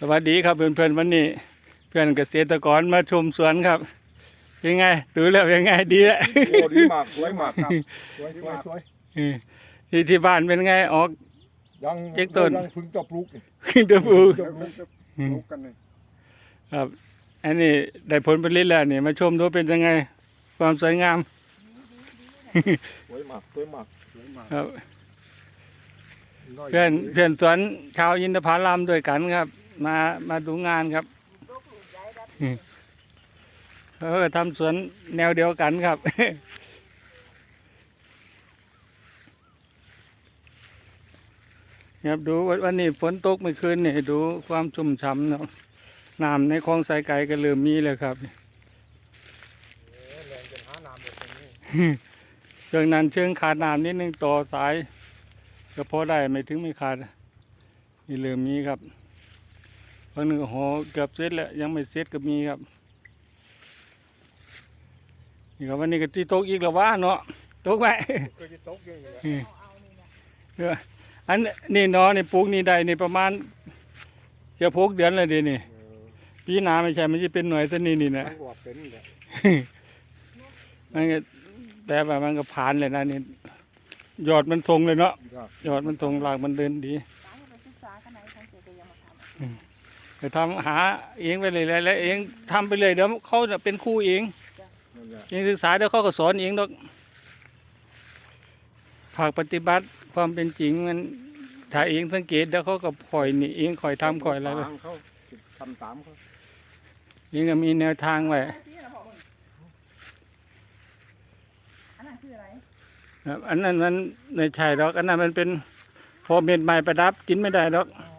สวัสดีครับเพื่อนๆวันนี้ เพื่อนเกษตรกรมาชมสวนครับเป็นไงดูแล้วเป็นไงดีแล้วโอ้ดีมากสวยมากครับสวยสวยสวยที่ที่บ้านเป็นไงออกยังเจ๊กต้นยังเพึ่งจะปลูกนี่เดือปูจะปลูกจะปลูกกันนี่ครับอันนี้ได้ผลผลิตแล้วนี่มาชมดูเป็นยังไง ความสวยงามสวยมากสวยมากสวยมากครับเพื่อนเพื่อนสวนชาวอินทผลัมด้วยกันครับ มามาดูงานครับเออทำสวนแนวเดียวกันครับ ครับดูวันวันนี้ฝนตกเมื่อคืนนี่ดูความชุ่มฉ่ำเนาะน้ำในคลองสายไก่ก็เริ่มมีเลยครับแรงจนหาน้ำหมดตรงนี้เชิงนั้นเชิงขาดน้ำนิดนึงต่อสาย ก็พอได้ไม่ถึงไม่ขาดนี่เริ่มมีครับ บางหนึ่งก็หอเกือบเสร็จแล้วยังไม่เสร็จก็มีครับนี่ครับวันนี้ก็ที่ตกอีกแล้วว่าเนาะตกไหมก็จะตกอยู่แหละอันนี่เนาะนี่ปลูกนี่ได้นี่ประมาณเกือบหกเดือนเลยเดีนี่เออปีหนาไม่ใช่มันจะเป็นหน่วยตัวนี้นี่นะมันก็ว่าเป็นแหละมันก็แต่ว่ามันก็ผ่านเลยนะนี่ยอดมันทรงเลยเนาะครับยอดมันทรงรากมันเดินดี ทำจะทำหาเองไปเลยแล้วแล้วเองทำไปเลยเดี๋ยวเขาจะเป็นครูเองนั่นแหละเองศึกษาเดี๋ยวเขาก็สอนเองดอกภาคปฏิบัติความเป็นจริงมันถ้าเองสังเกตเดี๋ยวเขาก็คอยนี่เองคอยทำคอยอะไรไปตามเขาทำตามเขาเองก็มีแนวทางไว้ที่เราบอกอันนั้นคืออะไรครับอันนั้นมันไม่ใช่ดอก อันนั้นมันเป็นพอเม็ดใหม่ประดับกินไม่ได้ดอกอ๋อ